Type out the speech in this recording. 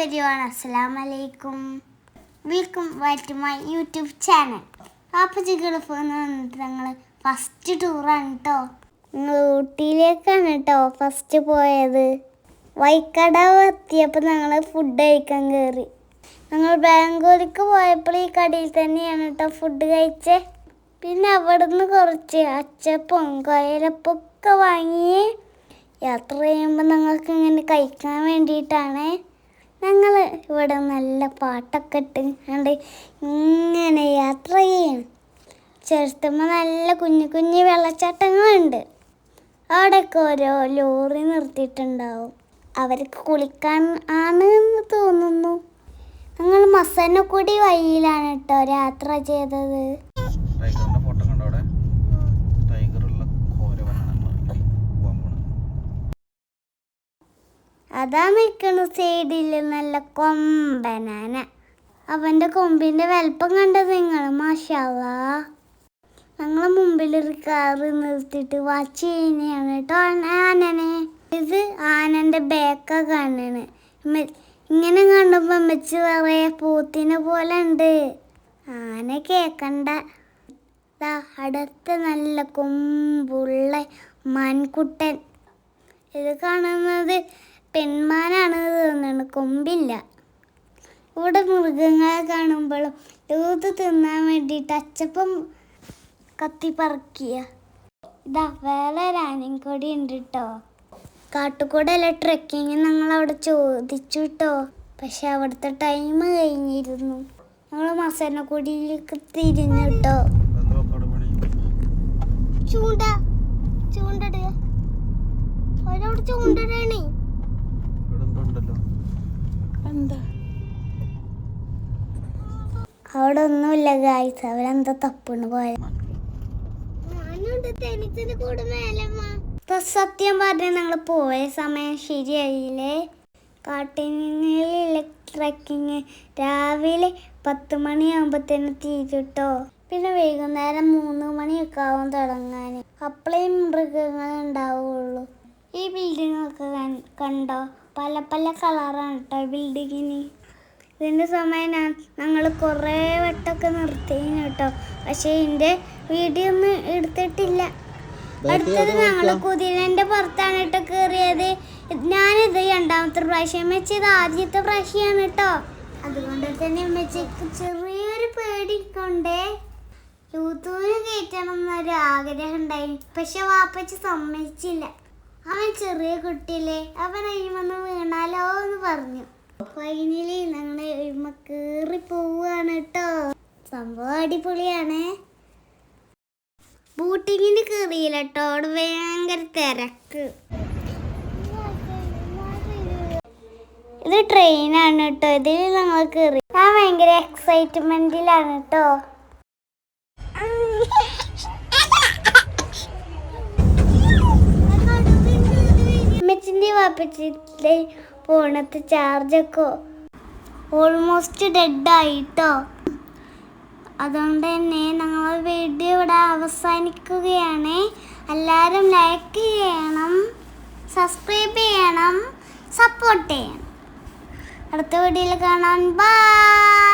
Everyone അസ്സലാം വലൈക്കും welcome back to my YouTube channel Pappachi Gulf എന്ന് പറഞ്ഞിട്ട് ഞങ്ങൾ ഫസ്റ്റ് ടൂറാണ് കേട്ടോ ഊട്ടിയിലേക്കാണ് കേട്ടോ ഫസ്റ്റ് പോയത്. വൈക്കടവ് എത്തിയപ്പോൾ ഞങ്ങൾ ഫുഡ് കഴിക്കാൻ കയറി ഞങ്ങൾ ബാംഗ്ലൂർക്ക് പോയപ്പോൾ ഈ കടയിൽ തന്നെയാണ് കേട്ടോ ഫുഡ് കഴിച്ചേ. പിന്നെ അവിടുന്ന് കുറച്ച് അച്ചപ്പം കൊയലപ്പൊക്കെ വാങ്ങി. യാത്ര ചെയ്യുമ്പോൾ ഞങ്ങൾക്ക് ഇങ്ങനെ കഴിക്കാൻ വേണ്ടിയിട്ടാണ്. ഞങ്ങൾ ഇവിടെ നല്ല പാട്ടൊക്കെ ഇട്ട് കണ്ട് ഇങ്ങനെ യാത്ര ചെയ്യണം. ചെറുത്തുമ്പോൾ നല്ല കുഞ്ഞു കുഞ്ഞു വെള്ളച്ചാട്ടങ്ങളുണ്ട്. അവിടെയൊക്കെ ഓരോ ലോറി നിർത്തിയിട്ടുണ്ടാവും. അവർക്ക് കുളിക്കാൻ ആണ് എന്ന് തോന്നുന്നു. ഞങ്ങൾ മസനക്കുടി വഴിയിലാണ് കേട്ടോ യാത്ര ചെയ്തത്. അതാ നിൽക്കണ സൈഡിൽ നല്ല കൊമ്പനാന. അവന്റെ കൊമ്പിന്റെ വലിപ്പം കണ്ടത് നിങ്ങൾ മാഷാവാ ഞങ്ങളെ മുമ്പിൽ ഒരു കാറ് നിർത്തിയിട്ട് വാച്ച് ചെയ്യുന്നതാണ് കേട്ടോ ആനനെ. ഇത് ആനന്റെ ബേക്ക കാണാണ്. ഇങ്ങനെ കണ്ടപ്പോൾ അമ്മച്ച് പറയാ പൂത്തിനെ പോലെ ഉണ്ട്. ആന കേക്കണ്ട. അടുത്ത നല്ല കൊമ്പുള്ള മാൻകുട്ടൻ ഇത് കാണുന്നത് പെൺമാനാണ് തോന്നുന്നു കൊമ്പില്ല. ഇവിടെ മൃഗങ്ങളെ കാണുമ്പോഴും ദൂത് തിന്നാൻ വേണ്ടിയിട്ട് അച്ചപ്പം കത്തിപ്പറക്കിയ ഇതാ വേറെ ഒരാനയും കൂടി ഉണ്ട് കേട്ടോ കാട്ടുകൂടല്ല ട്രക്കിങ് ഞങ്ങൾ അവിടെ ചോദിച്ചു കേട്ടോ പക്ഷെ അവിടുത്തെ ടൈം കഴിഞ്ഞിരുന്നു. ഞങ്ങൾ മസനക്കുടിയിലേക്ക് തിരിഞ്ഞു കേട്ടോ ചൂണ്ട ചൂണ്ടടേ അവരവിടെ ചൂണ്ടടാണേ എന്താ അവിടെ ഒന്നുമില്ല ഗായ്സ് അവരെന്താ തപ്പിണ് പോയ സത്യം പറഞ്ഞ ഞങ്ങൾ പോയ സമയം ശരിയായില്ലേ? കാട്ടിനിലെ ട്രക്കിങ് രാവിലെ പത്ത് മണിയാകുമ്പോഴത്തേനും തീരുട്ടോ. പിന്നെ വൈകുന്നേരം മൂന്ന് മണിയൊക്കെ ആവും തുടങ്ങാൻ അപ്പോഴേ മൃഗങ്ങൾ ഉണ്ടാവുള്ളൂ ഈ ബിൽഡിംഗ് ഒക്കെ കണ്ടോ? പല പല കളറാണ് കേട്ടോ ബിൽഡിങ്ങിന് ഇതിന്റെ സമയം ഞാൻ ഞങ്ങൾ കുറേ വട്ടമൊക്കെ നിർത്തിയിരുന്നു കേട്ടോ പക്ഷേ ഇതിന്റെ വീഡിയോ ഒന്നും എടുത്തിട്ടില്ല. അടുത്തത് ഞങ്ങൾ കുതിരന്റെ പുറത്താണ് കേട്ടോ കയറിയത് ഞാനിത് രണ്ടാമത്തെ പ്രാവശ്യം വെച്ച് ഇത് ആദ്യത്തെ പ്രാവശ്യമാണ് കേട്ടോ അതുകൊണ്ട് തന്നെ അമ്മച്ചക്ക് ചെറിയൊരു പേടിക്കൊണ്ടേ യൂത്തൂന് കയറ്റണം എന്നൊരു ആഗ്രഹം ഉണ്ടായി. പക്ഷെ വാപ്പച്ച് സമ്മതിച്ചില്ല. അവൻ ചെറിയ കുട്ടിയല്ലേ അവൻ അഴിമന്ന് വീണാലോ എന്ന് പറഞ്ഞു. ഫൈനലി ഞങ്ങൾ അഴിമ കേറി പോവുകയാണ് കേട്ടോ സംഭവം അടിപൊളിയാണ്. ബൂട്ടിങ്ങിന് കയറിയില്ല കേട്ടോ അവിടെ ഭയങ്കര തിരക്ക്. ഇത് ട്രെയിനാണ് കേട്ടോ ഇതിൽ ഞങ്ങൾ കയറി ഞാൻ ഭയങ്കര എക്സൈറ്റ്മെന്റിലാണ് കേട്ടോ വാപ്പച്ചിന്റെ ഫോണത്തെ ചാർജൊക്കെ ഓൾമോസ്റ്റ് ഡെഡായിട്ടോ അതുകൊണ്ട് തന്നെ ഞങ്ങൾ വീഡിയോ ഇവിടെ അവസാനിക്കുകയാണ്. എല്ലാവരും ലൈക്ക് ചെയ്യണം സബ്സ്ക്രൈബ് ചെയ്യണം സപ്പോർട്ട് ചെയ്യണം. അടുത്ത വീഡിയോയിൽ കാണാൻ ബൈ